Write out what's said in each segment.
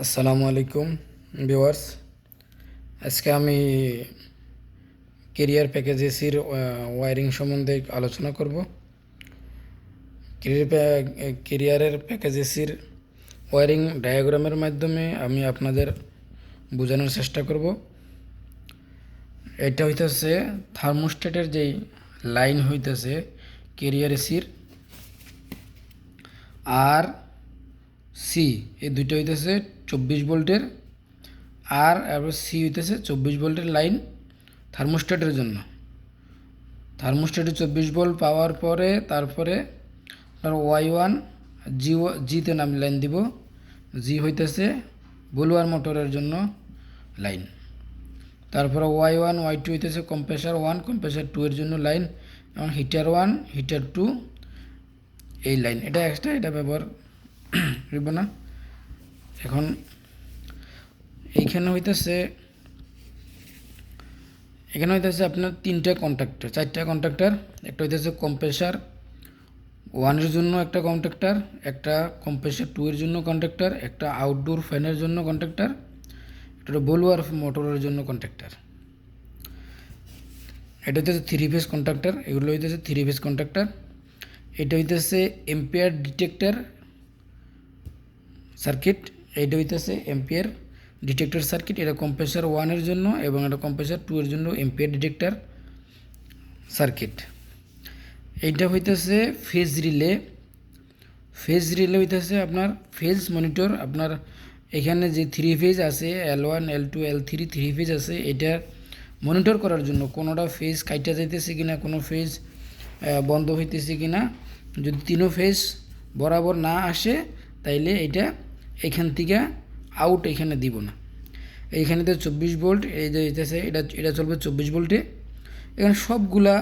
আসসালামু আলাইকুম ভিউয়ার্স। আজকে আমি কেরিয়ার প্যাকেজ এসির ওয়ারিং সম্বন্ধে আলোচনা করব। কেরিয়ার কেরিয়ারের প্যাকেজ এসির ওয়ারিং ডায়াগ্রামের মাধ্যমে আমি আপনাদের বোঝানোর চেষ্টা করব। এটা হইতেছে থার্মোস্টেটের যেই লাইন হইতেছে কেরিয়ার এসির, আর সি, এই দুইটা হইতেছে চব্বিশ ভোল্টের, আর এবং সি হইতেছে চব্বিশ ভোল্টের লাইন থার্মোস্ট্যাটের জন্য। থার্মোস্ট্যাটে চব্বিশ ভোল্ট পাওয়ার পরে তারপরে আপনার ওয়াই ওয়ান জি জিতে নাম লাইন দিব। জি হইতেছে বলুয়ার মোটরের জন্য লাইন। তারপরে ওয়াই ওয়ান, ওয়াই টু হইতেছে কম্প্রেসার ওয়ান, কম্প্রেসার টু এর জন্য লাইন। এবং হিটার ওয়ান, হিটার টু, এই লাইন। এটা এক্সট্রা এটা ব্যবহার করব না? এখন এইখানে হইতেছে, এখানে হইতেছে আপনার তিনটা কন্ট্রাক্টর চারটা কন্ট্রাক্টর একটা হইতেছে কম্প্রেসার ওয়ানের জন্য একটা কন্ট্রাক্টর একটা কম্প্রেসার টু এর জন্য কন্ট্রাক্টর একটা আউটডোর ফ্যানের জন্য কন্ট্রাক্টর একটা বলুয়ার মোটরের জন্য কন্ট্রাক্টর এটা হইতেছে থ্রি ফেস কন্ট্রাক্টর এগুলো হইতেছে থ্রি ফেস কন্ট্রাক্টর এটা হইতেছে এম্পিয়ার ডিটেক্টর সার্কিট এইটা হইতেছে এম্পিয়ার ডিটেক্টর সার্কিট এটা কম্প্রেসার ওয়ানের জন্য এবং এটা কম্প্রেসার টু এর জন্য এম্পিয়ার ডিটেক্টর সার্কিট এইটা হইতেছে ফেজ রিলে ফেজ রিলে হইতেছে আপনার ফেজ মনিটর আপনার এখানে যে থ্রি ফেজ আছে L one L two L three three phase আছে, এটা মনিটর করার জন্য কোনোটা ফেজ কাইটা যাইতেছে কিনা, কোনো ফেজ বন্ধ হইতেছে কিনা, যদি তিনও ফেজ বরাবর না আসে, তাইলে এটা এখান থেকে আউট এখানে দিব না। এইখানে তো চব্বিশ ভোল্ট এই যে এটা এটা চলবে চব্বিশ ভোল্টে এখানে সবগুলা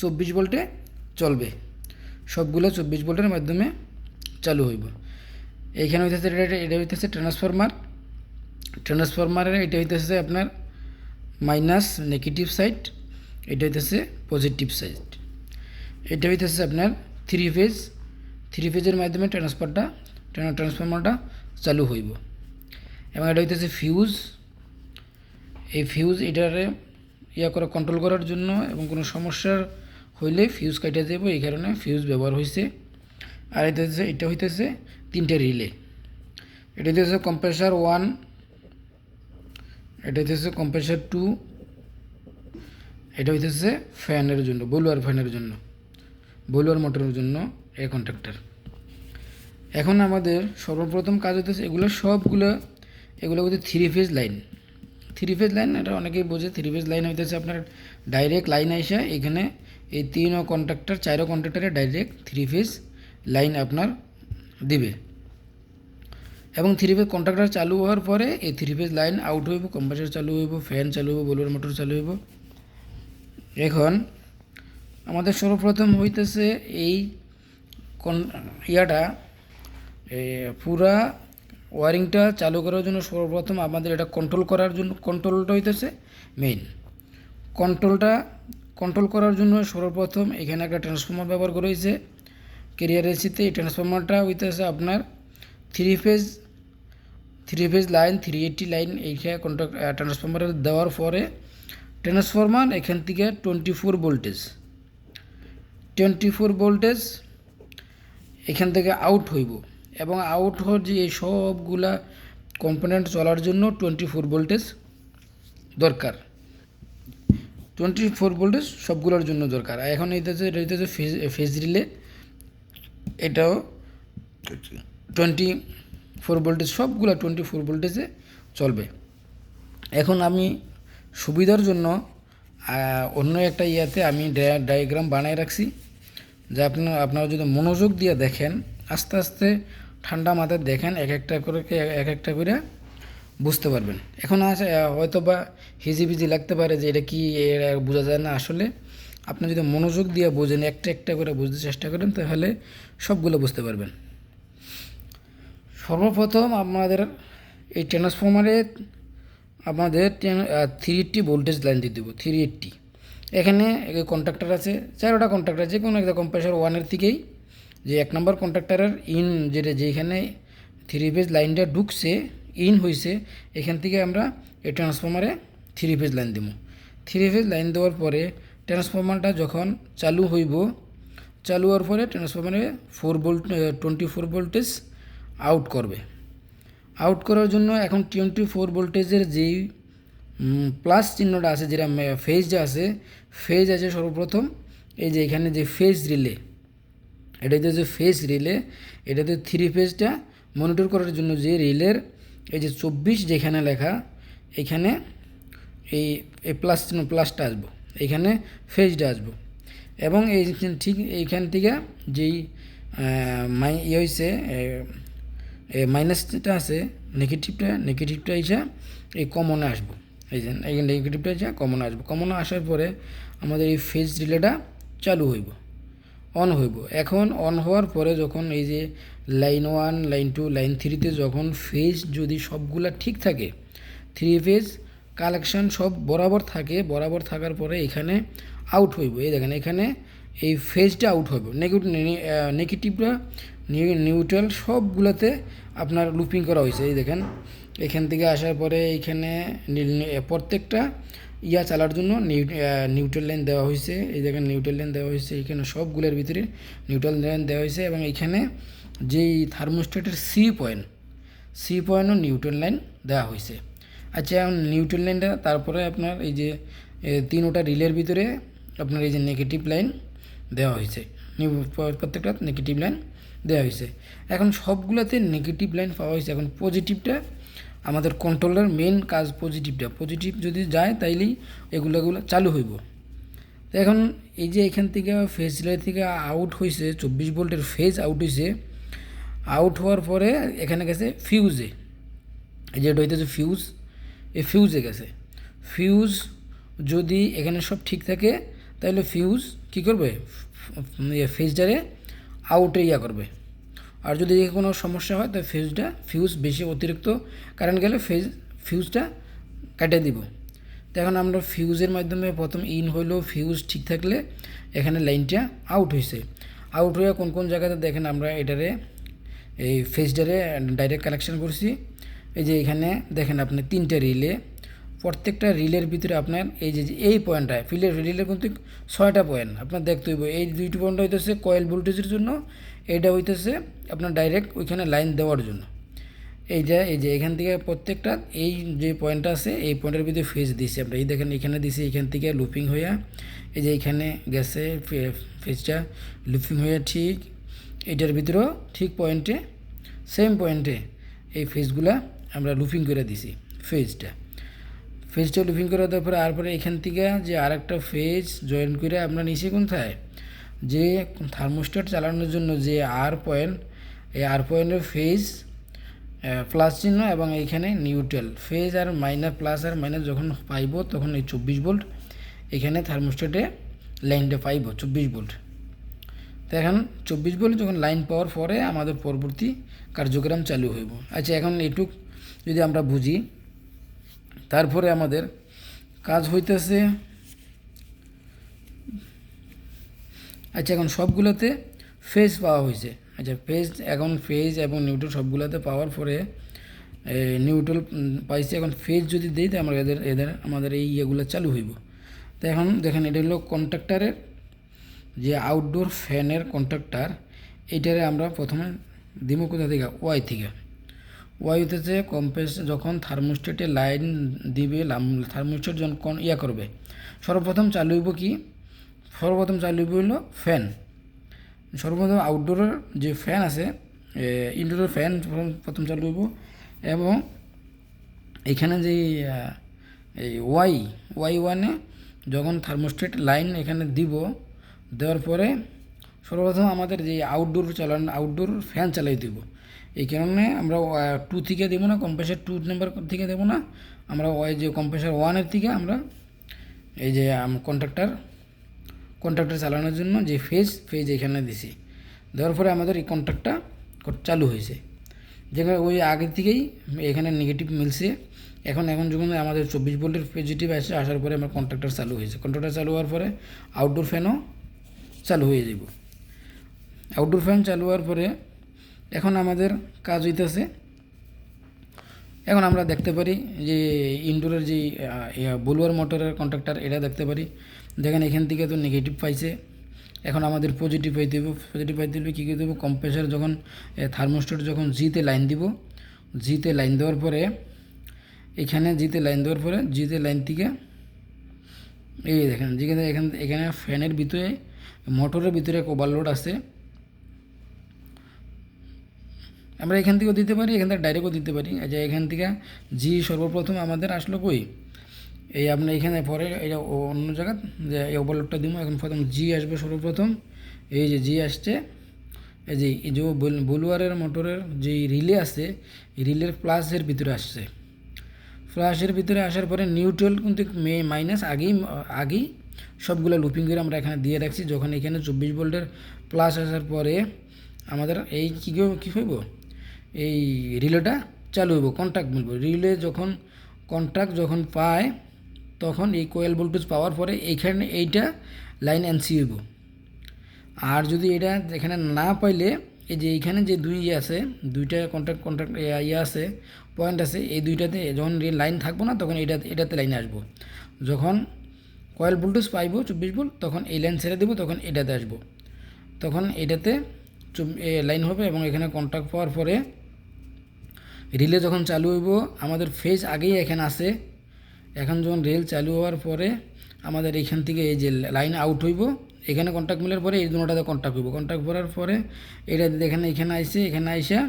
চব্বিশ ভোল্টে চলবে। সবগুলো চব্বিশ ভোল্টের মাধ্যমে চালু হইব। এইখানে হইতেছে, এটা এটা হইতেছে ট্রান্সফরমার ট্রান্সফরমারের এটা হইতেছে আপনার মাইনাস নেগেটিভ সাইড এটা হইতেছে পজিটিভ সাইড এটা হইতেছে আপনার থ্রি ফেজ থ্রি ফেজের মাধ্যমে ট্রান্সফারটা ট্রান্সফরমারটা চালু হইব। এবং এটা হইতেছে ফিউজ এই ফিউজ এটারে ইয়া করে কন্ট্রোল করার জন্য এবং কোনো সমস্যার হইলে ফিউজ কাটা দেবো এই কারণে ফিউজ ব্যবহার হয়েছে আর এটা হচ্ছে এটা হইতেছে তিনটে রিলে এটা হইতেছে কম্প্রেসার ওয়ান এটা হইতেছে কম্প্রেসার টু এটা হইতেছে ফ্যানের জন্য বলুয়ার ফ্যানের জন্য বলুয়ার মোটরের জন্য এ কন্ট্রাক্টর এখন আমাদের সর্বপ্রথম কাজ হইতেছে এগুলো সবগুলো, এগুলো হচ্ছে three phase line three phase line এটা অনেকেই বোঝে থ্রি ফেজ লাইন হইতেছে আপনার ডাইরেক্ট লাইন আইসা এখানে এই তিনও কন্ট্রাক্টর চারও কন্ট্রাক্টরে ডাইরেক্ট থ্রি ফেজ লাইন আপনার দিবে। এবং থ্রি ফেজ কন্ট্রাক্টর চালু হওয়ার পরে এই থ্রি ফেজ লাইন আউট হইব কম্প্রেসার চালু হইব ফ্যান চালু হইব বলুয়ার মোটর চালু হইব। এখন আমাদের সর্বপ্রথম হইতেছে এই কন ইয়াটা পুরা ওয়ারিংটা চালু করার জন্য সর্বপ্রথম আমাদের এটা কন্ট্রোল করার জন্য কন্ট্রোলটা হইতেছে মেইন কন্ট্রোলটা কন্ট্রোল করার জন্য সর্বপ্রথম এখানে একটা ট্রান্সফর্মার ব্যবহার করা হয়েছে কেরিয়ার এসিতে এই ট্রান্সফর্মারটা হইতেছে আপনার three phase three phase line three eighty line এইখানে কন্ট্রাক্ট ট্রান্সফর্মারে দেওয়ার পরে ট্রান্সফর্মার এখান থেকে twenty four voltage twenty four voltage এখান থেকে আউট হইব। এবং আউট হওয়ার যে এই সবগুলা কম্পোনেন্ট চলার জন্য টোয়েন্টি ফোর ভোল্টেজ দরকার। টোয়েন্টি ফোর ভোল্টেজ সবগুলোর জন্য দরকার। আর এখন এটা হইতেছে ফেজ ফেজ রিলে এটাও টোয়েন্টি ফোর ভোল্টেজ সবগুলো টোয়েন্টি ফোর ভোল্টেজে চলবে। এখন আমি সুবিধার জন্য অন্য একটা ইয়াতে আমি ডায়াগ্রাম বানায় রাখছি। যা আপনার আপনারা যদি মনোযোগ দিয়ে দেখেন আস্তে আস্তে ঠান্ডা মাথায় দেখেন, এক একটা করে এক একটা করে বুঝতে পারবেন। এখন আছে হয়তো বা হিজিবিজি লাগতে পারে যে এটা কি বোঝা যায় না আসলে। আপনি যদি মনোযোগ দিয়ে বোঝেন, একটা একটা করে বুঝতে চেষ্টা করেন, তাহলে সবগুলো বুঝতে পারবেন। সর্বপ্রথম আপনাদের এই ট্রান্সফর্মারে আমাদের থ্রি এইটটি ভোল্টেজ লাইন দিয়ে দেবো থ্রি এইটটি এখানে কন্ট্রাক্টর আছে, চারোটা কন্ট্রাক্টর যে কোনো একটা কম্প্রেসার ওয়ানের থেকেই যে এক নম্বর কন্ট্রাক্টরের ইন যেটা, যেখানে থ্রি ফেজ লাইনটা ঢুকছে ইন হয়েছে এখান থেকে আমরা এই ট্রান্সফর্মারে থ্রি ফেজ লাইন দেবো থ্রি ফেজ লাইন দেওয়ার পরে ট্রান্সফর্মারটা যখন চালু হইব, চালু হওয়ার পরে ট্রান্সফর্মারে four volt twenty four voltage out করবে। আউট করার জন্য এখন টোয়েন্টি ফোর ভোল্টেজের যেই প্লাস চিহ্নটা আছে, যেটা ফেজটা আছে ফেজ আছে সর্বপ্রথম, এই যে এখানে যে ফেজ রিলে এটাতে যে ফেজ রিলে এটাতে থ্রি ফেজটা মনিটর করার জন্য যে রিলের এই যে চব্বিশ যেখানে লেখা, এখানে এই এই প্লাস প্লাসটা আসব। এখানে ফেজটা আসব। এবং এই ঠিক এইখান থেকে যেই মাই ইয়ে হয়েছে মাইনাসটা আছে নেগেটিভটা নেগেটিভটা এসে এই কমনে আসব। এই যে, এই নেগেটিভটা এসে কমনে আসব। কমনে আসার পরে আমাদের এই ফেজ রিলেটা চালু হইব। অন হইব। এখন অন হওয়ার পরে যখন এই যে line one line two line থ্রিতে যখন ফেজ যদি সবগুলা ঠিক থাকে থ্রি ফেজ কালেকশন সব বরাবর থাকে, বরাবর থাকার পরে এখানে আউট হইব। এই দেখেন, এখানে এই ফেজটা আউট নেগেটিভ নেগেটিভটা নিউট্রাল সবগুলোতে আপনার লুপিং করা হয়েছে। এই দেখেন, এখান থেকে আসার পরে এইখানে প্রত্যেকটা ইয়া চালার জন্য নিউট্রাল লাইন দেওয়া হয়েছে। এই দেখেন নিউট্রাল লাইন দেওয়া হয়েছে। এখানে সবগুলোর ভিতরে নিউট্রাল লাইন দেওয়া হয়েছে এবং এখানে যেই থার্মোস্টেটের সি পয়েন্ট সি পয়েন্টও নিউট্রাল লাইন দেওয়া হয়েছে। আচ্ছা এখন নিউট্রাল লাইনটা তারপরে আপনার এই যে তিনোটা রিলের ভিতরে আপনার এই যে নেগেটিভ লাইন দেওয়া হয়েছে। প্রত্যেকটা নেগেটিভ লাইন দেওয়া হয়েছে। এখন সবগুলোতে নেগেটিভ লাইন পাওয়া হয়েছে। এখন পজিটিভটা আমাদের কন্ট্রোলের মেন কাজ পজিটিভটা পজিটিভ যদি যায়, তাইলেই এগুলো এগুলো চালু হইব। তো এখন এই যে এখান থেকে ফেজ রিলে থেকে আউট হয়েছে চব্বিশ ভোল্টের ফেজ আউট হয়েছে আউট হওয়ার পরে এখানে গেছে ফিউজে এই যে এটা হইতেছে ফিউজ এই ফিউজে গেছে। ফিউজ যদি এখানে সব ঠিক থাকে তাহলে ফিউজ কী করবে? ফেজটারে আউটে ইয়া করবে। আর যদি কোনো সমস্যা হয় তাহলে ফিউজটা ফিউজ বেশি অতিরিক্ত কারেন্ট গেলে ফেজ ফিউজটা কেটে দিব। তো এখন আমরা ফিউজের মাধ্যমে প্রথম ইন হইলেও ফিউজ ঠিক থাকলে এখানে লাইনটা আউট হয়েছে আউট হয়ে কোন কোন জায়গাতে দেখেন আমরা এটারে, এই ফেজটারে ডাইরেক্ট কালেকশন করছি। এই যে এখানে দেখেন আপনি তিনটা রিলে প্রত্যেকটা রিলের ভিতরে আপনার এই যে এই পয়েন্টটা, ফিলের, রিলের কিন্তু ছয়টা পয়েন্ট, আপনার দেখতে হইব। এই দুইটি পয়েন্ট হইতেছে কয়েল ভোল্টেজের জন্য এইটা হইতেছে আপনার ডাইরেক্ট ওইখানে লাইন দেওয়ার জন্য। এই যে এই যে এখান থেকে প্রত্যেকটা, এই যে পয়েন্টটা আছে, এই পয়েন্টের ভিতরে ফেজ দিছি আমরা। এই দেখেন এখানে দিছি, এখান থেকে লুপিং হইয়া, এই যে এখানে গেছে ফেজটা লুপিং হইয়া ঠিক এটার ভিতরেও ঠিক পয়েন্টে সেম পয়েন্টে এই ফেজগুলা আমরা লুপিং করে দিছি, ফেজটা। ফেজটা লুপিং করে দেওয়ার পরে তারপরে এখান থেকে যে আরেকটা ফেজ জয়েন করে আমরা নিচে কোথায় যে থার্মোস্ট্যাট চালানোর জন্য যে আর পয়েন্ট এই আর পয়েন্টের ফেজ প্লাস চিহ্ন এবং এইখানে নিউট্রাল ফেজ আর মাইনাস প্লাস আর মাইনাস যখন পাইব তখন এই চব্বিশ ভোল্ট এখানে থার্মোস্ট্যাটে লাইনটা পাইব চব্বিশ ভোল্ট তো এখন চব্বিশ ভোল্ট যখন লাইন পাওয়ার পরে আমাদের পরবর্তী কার্যক্রম চালু হইব। আচ্ছা এখন এটুক যদি আমরা বুঝি। তারপরে আমাদের কাজ হইতেছে আচ্ছা এখন সবগুলোতে ফেজ পাওয়া হয়েছে। আচ্ছা ফেজ এখন ফেজ এবং নিউট্রাল সবগুলোতে পাওয়ার পরে নিউট্রাল পাইছে। এখন ফেজ যদি দিই তো আমরা এদের এদের, আমাদের এই ইয়েগুলো চালু হইব। তো এখন দেখেন, এটা হলো কন্ট্রাক্টারের যে আউটডোর ফ্যানের কন্ট্রাক্টার এইটারে আমরা প্রথমে দিব কোথা থেকে? ওয়াই থেকে। ওয়াই হতেছে কম্প্রেস যখন থার্মোস্টেটে লাইন দিবে থার্মোস্টেট যখন ইয়া করবে, সর্বপ্রথম চালু হইব কি? সর্বপ্রথম চালু হইব হলো ফ্যান। সর্বপ্রথম আউটডোরের যে ফ্যান আছে ইনডোরের ফ্যান প্রথম চালু হইব এবং এখানে যে এই ওয়াই ওয়াই ওয়ানে যখন থার্মোস্টেট লাইন এখানে দিব, দেওয়ার পরে সর্বপ্রথম আমাদের যে আউটডোর চালান আউটডোর ফ্যান চালাই দিব। এই কারণে আমরা টু থেকে দেবো না কম্প্রেসার টু নাম্বার থেকে দেবো না। আমরা ওই যে কম্প্রেসার ওয়ানের থেকে আমরা এই যে কন্ট্রাক্টার কন্ট্রাক্টর চালানোর জন্য যে ফেজ ফেজ এখানে দিছি। দেওয়ার পরে আমাদের এই কন্ট্রাক্টটা চালু হয়েছে। যেখানে ওই আগে থেকেই এখানে নেগেটিভ মিলছে। এখন এখন যখন আমাদের চব্বিশ ভোল্টের পজিটিভ আসে, আসার পরে আমার কন্ট্রাক্টর চালু হয়েছে। কন্ট্রাক্টর চালু হওয়ার পরে আউটডোর ফ্যানও চালু হয়ে যাব। আউটডোর ফ্যান চালু হওয়ার পরে এখন আমাদের কাজ হইতেছে। এখন আমরা দেখতে পারি যে ইনডোরের যে বলুয়ার মোটরের কন্ট্রাক্টর এটা দেখতে পারি। দেখেন এখান থেকে তো নেগেটিভ পাইছে। এখন আমাদের পজিটিভ পাইতে হবে পজিটিভ পাইতে হলে কী করতে হবে কম্প্রেসার যখন থার্মোস্টেট যখন জিতে লাইন দিব জিতে লাইন দেওয়ার পরে, এখানে জিতে লাইন দেওয়ার পরে জিতে লাইন থেকে, এই দেখেন, যেখানে, এখান, এখানে ফ্যানের ভিতরে মোটরের ভিতরে এক ওভারলোড আছে। আমরা এখান থেকেও দিতে পারি, এখান থেকে ডাইরেক্টও দিতে পারি। যে এখান থেকে জি সর্বপ্রথম আমাদের আসলো কই? এই আপনি এখানে পরে এটা অন্য জায়গা, যে এই ওভারলোডটা দিব, এখন প্রথম জি আসবে সর্বপ্রথম। এই যে জি আসছে, এই যে এই যে বল- বলুয়ারের মোটরের যে রিলে আছে রিলের প্লাসের ভিতরে আসছে। ফ্লাশের ভিতরে আসার পরে নিউট্রাল কিন্তু মে মাইনাস আগেই আগেই সবগুলো লুপিং করে আমরা এখানে দিয়ে রাখছি। যখন এখানে চব্বিশ ভোল্টের প্লাস আসার পরে আমাদের এই কী- কী হইব? এই রিলেটা চালু হইব কন্ট্যাক্ট মিলব। রিলে যখন কন্ট্যাক্ট যখন পায়, তখন এই কোয়েল ভোল্টেজ পাওয়ার পরে এইখানে এইটা লাইন এনসি হইব। আর যদি এটা এখানে না পাইলে, এই যে এইখানে যে দুই ইয়ে আছে, দুইটা কন্ট্রাক্ট কন্ট্রাক্ট ইয়ে আছে পয়েন্ট আছে, এই দুইটাতে যখন লাইন থাকব না, তখন এটা এটাতে লাইনে আসব। যখন কয়েল ভোল্টেজ পাইবো চব্বিশ ভোল্ট, তখন এই লাইন ছেড়ে দেবো, তখন এটাতে আসব। তখন এটাতে লাইন হবে এবং এখানে কন্ট্রাক্ট পাওয়ার পরে রিলে যখন চালু হইব, আমাদের ফেজ আগেই এখানে আছে। এখন যখন রেল চালু হওয়ার পরে আমাদের এখান থেকে এই যে লাইন আউট হইব, এখানে কন্ট্যাক্ট মিলার পরে এই দুটাতে কন্ট্যাক্ট হইব। কন্ট্যাক্ট করার পরে এটা এখানে এখানে আইসে এখানে আইসা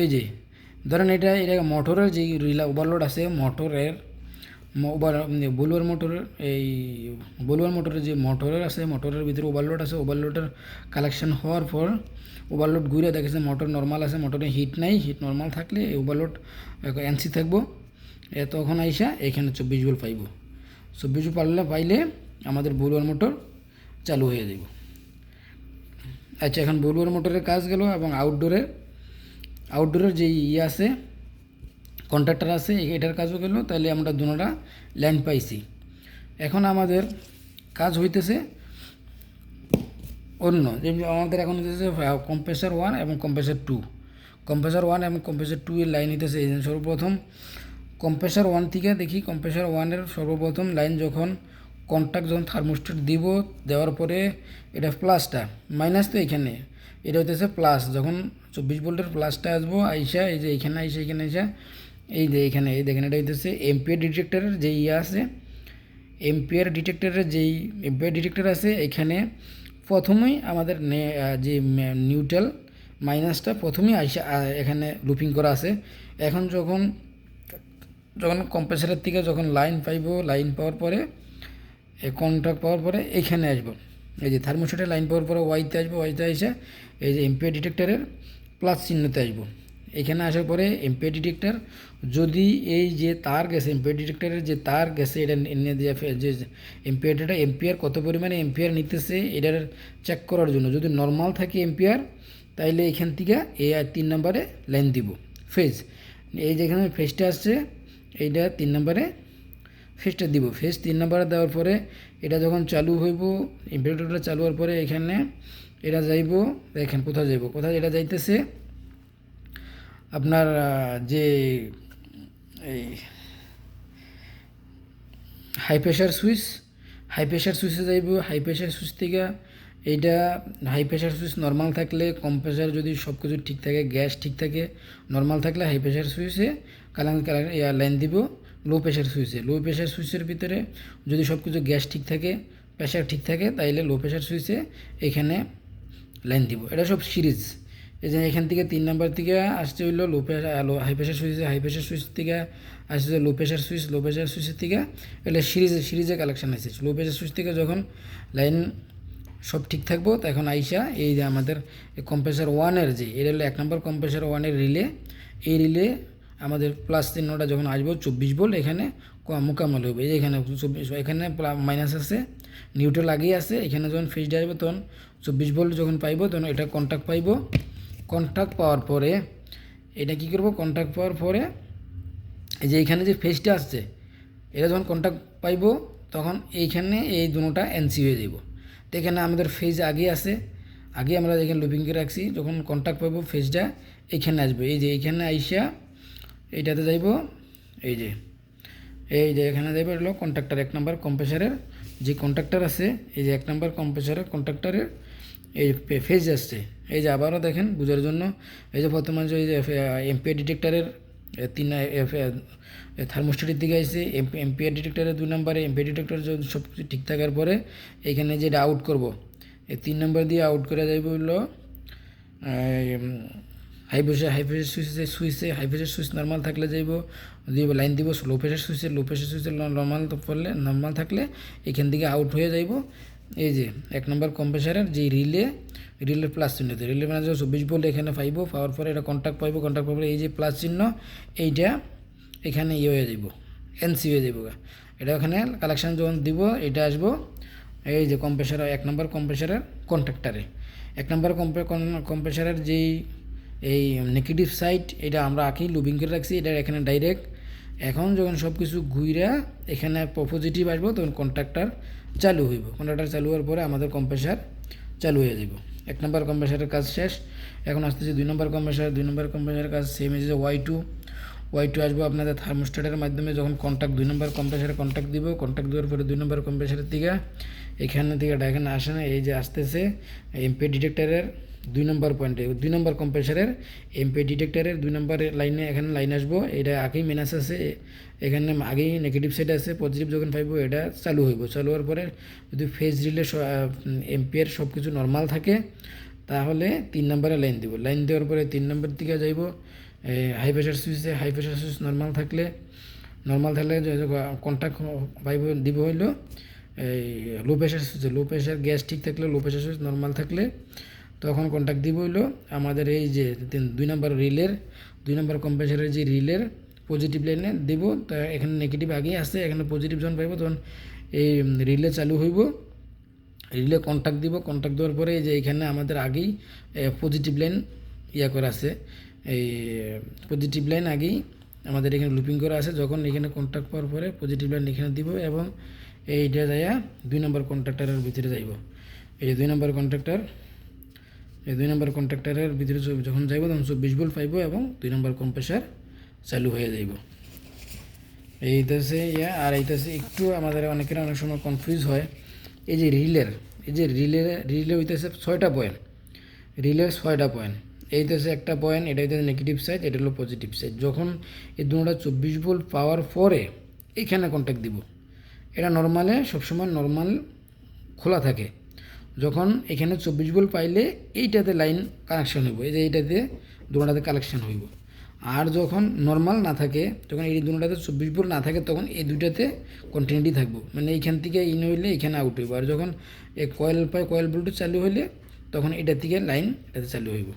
এই যে, ধরেন এটা এটা মোটরের যে রিলা ওভারলোড আছে মোটরের ওভার বলুয়ার মোটরের এই বলুয়ার মোটরের যে মোটরের আছে, মোটরের ভিতরে ওভারলোড আছে ওভারলোডের কালেকশন হওয়ার পর ওভারলোড ঘুরে দেখেছে, মোটর নর্মাল আছে, মোটরে হিট নাই হিট নর্মাল থাকলে ওভারলোড এনসি থাকব। তখন আইসা এখানে চব্বিশ বল পাইব। চব্বিশ পারলে পাইলে আমাদের বলুয়ার মোটর চালু হয়ে যাব আচ্ছা এখন বলুয়ার মোটরের কাজ গেল এবং আউটডোরের আউটডোরের যে ইয়ে আছে কন্ট্রাক্টর আছে, এটার কাজও গেল তাহলে আমরা দুনোটা লাইন পাইছি। এখন আমাদের কাজ হইতেছে অন্য যে আমাদের এখন হইতেছে কম্প্রেসার ওয়ান এবং কম্প্রেসার টু কম্প্রেসার ওয়ান এবং কম্প্রেসার টু এর লাইন হইতেছে এই সর্বপ্রথম। কম্প্রেসার ওয়ান থেকে দেখি কম্প্রেসার ওয়ানের সর্বপ্রথম লাইন যখন কন্ট্যাক্ট যখন থার্মোস্টেট দিব, দেওয়ার পরে এটা প্লাসটা মাইনাস তো এখানে, এটা হইতেছে প্লাস যখন চব্বিশ ভোল্টের প্লাসটা আসব, আইসা এই যে এখানে আইসা এখানে আইসা এই যে এখানে, এই দেখেন, এটা হইতেছে এমপিআর ডিটেক্টরের যে ইয়ে আছে এমপিয়ার ডিটেক্টরের যেই, এমপিআর ডিটেক্টর আছে, এখানে প্রথমেই আমাদের যে নিউট্রাল মাইনাসটা প্রথমেই এখানে লুপিং করা আছে। এখন যখন যখন কম্প্রেসারের থেকে যখন লাইন পাইবো লাইন পাওয়ার পরে কন্ট্রাক্ট পাওয়ার পরে এইখানে আসব। এই যে থার্মোস্টেটের লাইন পাওয়ার পরে ওয়াইতে আসব ওয়াইতে এসে এই যে এমপিআর ডিটেক্টরের প্লাস চিহ্নতে আসব। এখানে আসার পরে এমপিআর ডিটেক্টর যদি এই যে তার গেছে এমপিআর ডিটেক্টরের যে তার গেছে, এটা এনে ফে- যে এমপিআরটা এমপিআর কত পরিমাণে এমপিআর নিতেছে, এটার চেক করার জন্য। যদি নর্মাল থাকে এমপিআর তাইলে এখান থেকে আর তিন নম্বরে লাইন দিব। ফেজ এই যেখানে ফেজটা আসছে, এইটা তিন নম্বরে ফেজটা দিব। ফেজ তিন নম্বরে দেওয়ার পরে এটা যখন চালু হইব ইনভার্টারটা চালু হওয়ার পরে এখানে এটা যাইব, দেখেন কোথায় যাইব। কোথায় এটা যাইতেছে আপনার যে, এই high pressure switch high pressure সুইচে যাইব হাই প্রেশার সুইচ থেকে এইটা হাই প্রেশার সুইচ নর্মাল থাকলে কম প্রেশার যদি সব কিছু ঠিক থাকে গ্যাস ঠিক থাকে নর্মাল থাকলে হাই প্রেশার সুইচে কালার কালার লাইন দিব লো প্রেশার সুইচে লো প্রেশার সুইচের ভিতরে যদি সব কিছু গ্যাস ঠিক থাকে প্রেশার ঠিক থাকে, তাইলে লো প্রেশার সুইচে এখানে লাইন দিব। এটা সব সিরিজ এই যে এখান থেকে তিন নাম্বার থেকে আসছে হইল লো হাই প্রেশার সুইচে হাই প্রেশার সুইচ থেকে আসছে low pressure switch low pressure সুইচের থেকে এটা সিরিজে সিরিজে কালেকশন আছে। লো প্রেশার সুইচ থেকে যখন লাইন সব ঠিক থাকব, তখন আইসা এই যে আমাদের কম্প্রেসার ওয়ানের যে এটা হলো এক নম্বর কম্প্রেসার ওয়ানের রিলে এই রিলে আমাদের প্লাস চিহ্নটা যখন আসব, চব্বিশ ভোল্ট এখানে মোকামল হবে এখানে চব্বিশ, এখানে মাইনাস আছে নিউট্রাল আগেই আছে, এখানে যখন ফেজটা আসবে তখন চব্বিশ বোল্ট যখন পাইবো, তখন এটা কন্ট্যাক্ট পাইবো। কন্ট্যাক্ট পাওয়ার পরে, এটা কী করব? কন্ট্যাক্ট পাওয়ার পরে, এই যে এইখানে যে ফেজটা আসছে, এটা যখন কন্ট্যাক্ট পাইবো, তখন এইখানে এই দুটোটা এনসি হয়ে যাব তো এখানে আমাদের ফেজ আগে আছে, আগে আমরা এখানে লুপিং করে রাখছি, যখন কন্ট্যাক্ট পাইবো ফেজটা এইখানে আসবে। এই যে এইখানে আইসা এইটাতে যাইব, এই যে এই যে এখানে যাইব হলো কন্ট্রাক্টর এক নম্বর কম্প্রেসারের যে কন্ট্রাক্টর আছে, এই যে এক নম্বর কম্প্রেসারের কন্ট্রাক্টরের এই ফেজ আসছে। এই যে আবারও দেখেন বুঝার জন্য, এই যে বর্তমান যে এই যে এমপিআর ডিটেক্টরের তিন থার্মোস্টেটের দিকে আসছে। এমপিআর ডিটেক্টরের দুই নম্বরে এমপিআর ডিটেক্টর সব কিছু ঠিক থাকার পরে এখানে যেটা আউট করব, এই তিন নম্বর দিয়ে আউট করা যাইব হলো হাই প্রেশার হাই প্রেশার সুইচে সুইচে হাই প্রেশার সুইচ নর্মাল থাকলে যাইব, দিব লাইন দিব লো প্রেশার সুইচে লো প্রেশার সুইচে নর্মাল পড়লে নর্মাল থাকলে এখান থেকে আউট হয়ে যাইব। এই যে, এক নম্বর কম্প্রেসারের যে রিলে রিলের প্লাস চিহ্নতে রিলে মানে চব্বিশ বলে এখানে পাইব পাওয়ার পরে এটা কন্ট্যাক্ট পাইব কন্ট্যাক্ট পাওয়ার এই যে প্লাস চিহ্ন, এইটা এখানে ইয়ে হয়ে যাব এনসি হয়ে যাব এটা ওখানে কালেকশান যখন দিব, এটা আসব, এই যে কম্প্রেসার এক নম্বর কম্প্রেসারের কন্ট্রাক্টারে এক নম্বর কম্প্রেসারের যেই, এই নেগেটিভ সাইড এটা আমরা আঁকি লুবিং করে রাখছি, এটা এখানে ডাইরেক্ট এখন যখন সব কিছু ঘুইরা এখানে পজিটিভ আসব, তখন কন্ট্রাক্টার চালু হইব। কন্ট্রাক্টার চালু হওয়ার পরে আমাদের কম্প্রেসার চালু হয়ে যাব এক নম্বর কম্প্রেসারের কাজ শেষ। এখন আসতেছে দুই নম্বর কম্প্রেসার দুই নম্বর কম্প্রেসারের কাজ সেম এসেছে ওয়াই টু ওয়াই টু আসব আপনাদের থার্মোস্টেটের মাধ্যমে। যখন কন্ট্যাক্ট দুই নম্বর কম্প্রেসারে কন্ট্যাক্ট দিব কন্ট্যাক্ট দেওয়ার পরে দুই নম্বর কম্প্রেসারের থেকে এখানে থেকে এখানে আসে না, এই যে আসতেছে এমপি ডিটেক্টরের দুই নম্বর পয়েন্টে দুই নম্বর কম্প্রেসারের এমপি ডিটেক্টরের দুই নম্বরের লাইনে এখানে লাইন আসব। এটা আগেই মেনাস আছে এখানে আগেই নেগেটিভ সাইড আছে পজিটিভ যখন পাইবো এটা চালু হইব। চালু হওয়ার পরে যদি ফেজ রিলে এমপিয়ার সব কিছু নর্মাল থাকে, তাহলে তিন নম্বরে লাইন দিব। লাইন দেওয়ার পরে তিন নম্বর দিকে যাইব। হাই প্রেশার সুইচে হাই প্রেশার সুইচ নর্মাল থাকলে নর্মাল থাকলে কন্ট্যাক্ট পাইব, দিব হইল, এই low pressure switch low pressure gas ঠিক থাকলে লো প্রেশার সুইচ নর্মাল থাকলে তখন কন্ট্যাক্ট দিব হইল আমাদের এই যে দুই নম্বর রিলের, দুই নম্বর কম্প্রেসারের যে রিলের পজিটিভ লাইনে দিব, তা এখানে নেগেটিভ আগেই আসছে এখানে পজিটিভ যখন পাইব তখন এই রিলে চালু হইব। রিলে কন্ট্যাক্ট দিব কন্ট্যাক্ট দেওয়ার পরে যে এখানে আমাদের আগেই পজিটিভ লাইন ইয়া করা আছে। এই পজিটিভ লাইন আগেই আমাদের এখানে লুপিং করা আছে, যখন এখানে কন্ট্যাক্ট পাওয়ার পরে পজিটিভ লাইন এখানে দিব এবং এইটা যাইয়া দুই নম্বর কন্ট্রাক্টারের ভিতরে যাইব। এই যে দুই নম্বর কন্ট্রাক্টর এই দুই নম্বর কন্ট্রাক্টরের ভিতরে যখন যাইব, তখন চব্বিশ ভোল্ট পাইব এবং দুই নম্বর কম্প্রেসার চালু হয়ে যাইব। এইটাছে ইয়া, আর এইটাছে একটু আমাদের অনেকের অনেক সময় কনফিউজ হয়। এই যে রিলের, এই যে রিলে রিলে হইতেছে ছয়টা পয়েন্ট রিলের ছয়টা পয়েন্ট এইটাছে একটা পয়েন্ট এটা হইতেছে নেগেটিভ সাইড এটা হলো পজিটিভ সাইড যখন এই দুটা চব্বিশ ভোল্ট পাওয়ার পরে এইখানে কন্ট্যাক্ট দিব। এটা নর্মালে সবসময় নর্মাল খোলা থাকে। যখন এখানে চব্বিশ ভোল্ট পাইলে এইটাতে লাইন কানেকশন হইব, এই যে এইটাতে দুটাতে কালেকশন হইব। আর যখন নর্মাল না থাকে তখন এই দুটাতে চব্বিশ ভোল্ট না থাকে, তখন এই দুটাতে কন্টিনিউটি থাকব। মানে এইখান থেকে ইন হইলে এখানে আউট হইব। আর যখন এই কয়েল পায় কয়েল ভোল্টেজ চালু হইলে তখন এটা থেকে লাইন এটাতে চালু হইব।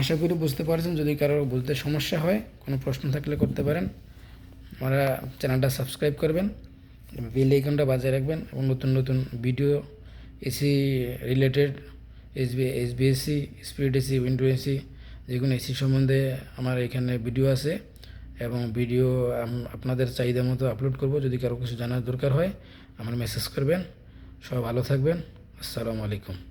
আশা করি বুঝতে পারছেন, যদি কারও বুঝতে সমস্যা হয়, কোনো প্রশ্ন থাকলে করতে পারেন। আপনারা চ্যানেলটা সাবস্ক্রাইব করবেন। বেল আইকনটা বাজায় রাখবেন এবং নতুন নতুন video AC related SB SBSC speed AC window AC যে কোনো এসি সম্বন্ধে আমার এখানে ভিডিও আছে এবং ভিডিও আপনাদের চাহিদা মতো আপলোড করব। যদি কারও কিছু জানার দরকার হয়, আমার মেসেজ করবেন। সবাই ভালো থাকবেন। আসসালামু আলাইকুম।